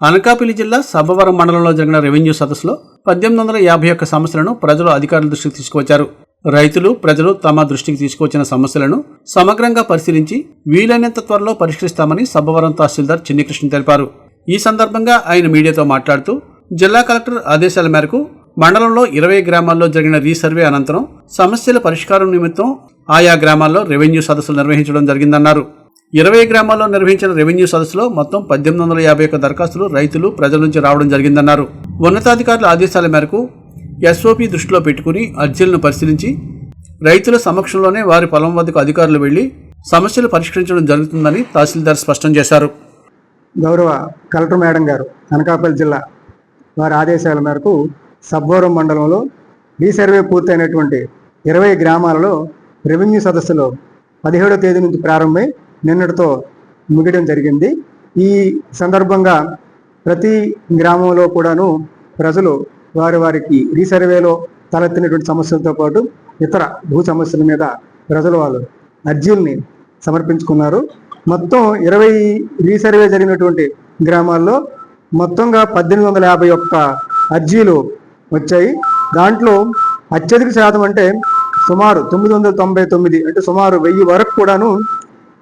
అనకాపల్లి జిల్లా సబ్బవరం మండలంలో జరిగిన రెవెన్యూ సదస్సులో పద్దెనిమిది వందల యాభై ఒక్క సమస్యలను ప్రజలు అధికారుల దృష్టికి తీసుకువచ్చారు. రైతులు ప్రజలు తమ దృష్టికి తీసుకువచ్చిన సమస్యలను సమగ్రంగా పరిశీలించి వీలైనంత త్వరలో పరిష్కరిస్తామని సబ్బవరం తహసీల్దార్ చిన్నికృష్ణ తెలిపారు. ఈ సందర్భంగా ఆయన మీడియాతో మాట్లాడుతూ జిల్లా కలెక్టర్ ఆదేశాల మేరకు మండలంలో ఇరవై గ్రామాల్లో జరిగిన రీసర్వే అనంతరం సమస్యల పరిష్కారం నిమిత్తం ఆయా గ్రామాల్లో రెవెన్యూ సదస్సులు నిర్వహించడం జరిగిందన్నారు. ఇరవై గ్రామాల్లో నిర్వహించిన రెవెన్యూ సదస్సులో మొత్తం పద్దెనిమిది వందల యాభై ఒక్క దరఖాస్తులు రైతులు ప్రజల నుంచి రావడం జరిగిందన్నారు. ఉన్నతాధికారుల ఆదేశాల మేరకు ఎస్ఓపి దృష్టిలో పెట్టుకుని అర్జీలను పరిశీలించి రైతుల సమక్షంలోనే వారి పొలం వద్దకు అధికారులు వెళ్ళి సమస్యలు పరిష్కరించడం జరుగుతుందని తహసీల్దార్ స్పష్టం చేశారు. గౌరవ కలెక్టర్ మేడం గారు అనకాపల్లి జిల్లా వారి ఆదేశాల మేరకు సబ్బోరం మండలంలో రీసర్వే పూర్తయినటువంటి ఇరవై గ్రామాలలో రెవెన్యూ సదస్సులో పదిహేడో తేదీ నుంచి ప్రారంభమై నిన్నటితో ముగియడం జరిగింది. ఈ సందర్భంగా ప్రతి గ్రామంలో కూడాను ప్రజలు వారి వారికి రీసర్వేలో తలెత్తినటువంటి సమస్యలతో పాటు ఇతర భూ సమస్యల మీద ప్రజలు వాళ్ళు అర్జీల్ని సమర్పించుకున్నారు. మొత్తం ఇరవై రీసర్వే జరిగినటువంటి గ్రామాల్లో మొత్తంగా పద్దెనిమిది వందల యాభై ఒక్క అర్జీలు వచ్చాయి. దాంట్లో అత్యధిక శాతం అంటే సుమారు తొమ్మిది వందల తొంభై తొమ్మిది అంటే సుమారు వెయ్యి వరకు కూడాను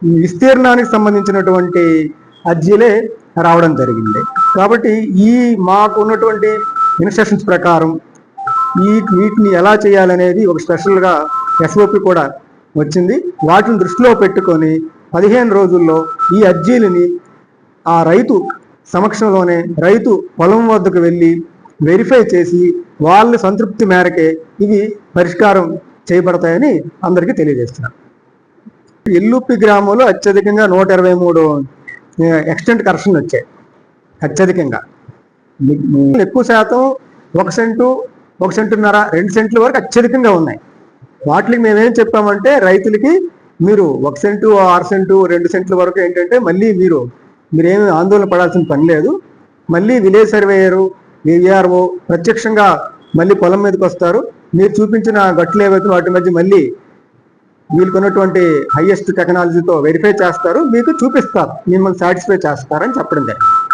విస్తీర్ణానికి సంబంధించినటువంటి అర్జీలే రావడం జరిగింది. కాబట్టి ఈ మాకు ఉన్నటువంటి ఇన్స్ట్రక్షన్స్ ప్రకారం ఈ వీటిని ఎలా చేయాలనేది ఒక స్పెషల్గా ఎస్ఓపి కూడా వచ్చింది. వాటిని దృష్టిలో పెట్టుకొని పదిహేను రోజుల్లో ఈ అర్జీలని ఆ రైతు సమక్షంలోనే రైతు పొలం వద్దకు వెళ్ళి వెరిఫై చేసి వాళ్ళ సంతృప్తి మేరకే ఇవి పరిష్కారం చేయబడతాయని అందరికీ తెలియజేస్తున్నాను ఎల్లుప్పి గ్రామంలో అత్యధికంగా నూట ఇరవై మూడు ఎక్స్టెంట్ కరెక్షన్ వచ్చాయి. అత్యధికంగా. ఎక్కువ శాతం ఒక సెంటు ఒక సెంటున్నర రెండు సెంట్ల వరకు అత్యధికంగా ఉన్నాయి. వాటికి మేమేం చెప్పామంటే రైతులకి మీరు ఒక సెంటు ఆరు సెంటు రెండు సెంట్ల వరకు ఏంటంటే మళ్ళీ మీరు మీరేమి ఆందోళన పడాల్సిన పని లేదు. మళ్ళీ విలేజ్ సర్వేయరు విఆర్ఓ ప్రత్యక్షంగా మళ్ళీ పొలం మీదకి వస్తారు. మీరు చూపించిన గట్లు ఏవైతే వాటి మధ్య మళ్ళీ వీళ్ళకున్నటువంటి హైయెస్ట్ టెక్నాలజీతో వెరిఫై చేస్తారు మీకు చూపిస్తారు మిమ్మల్ని సాటిస్ఫై చేస్తారని చెప్పడం జరిగింది.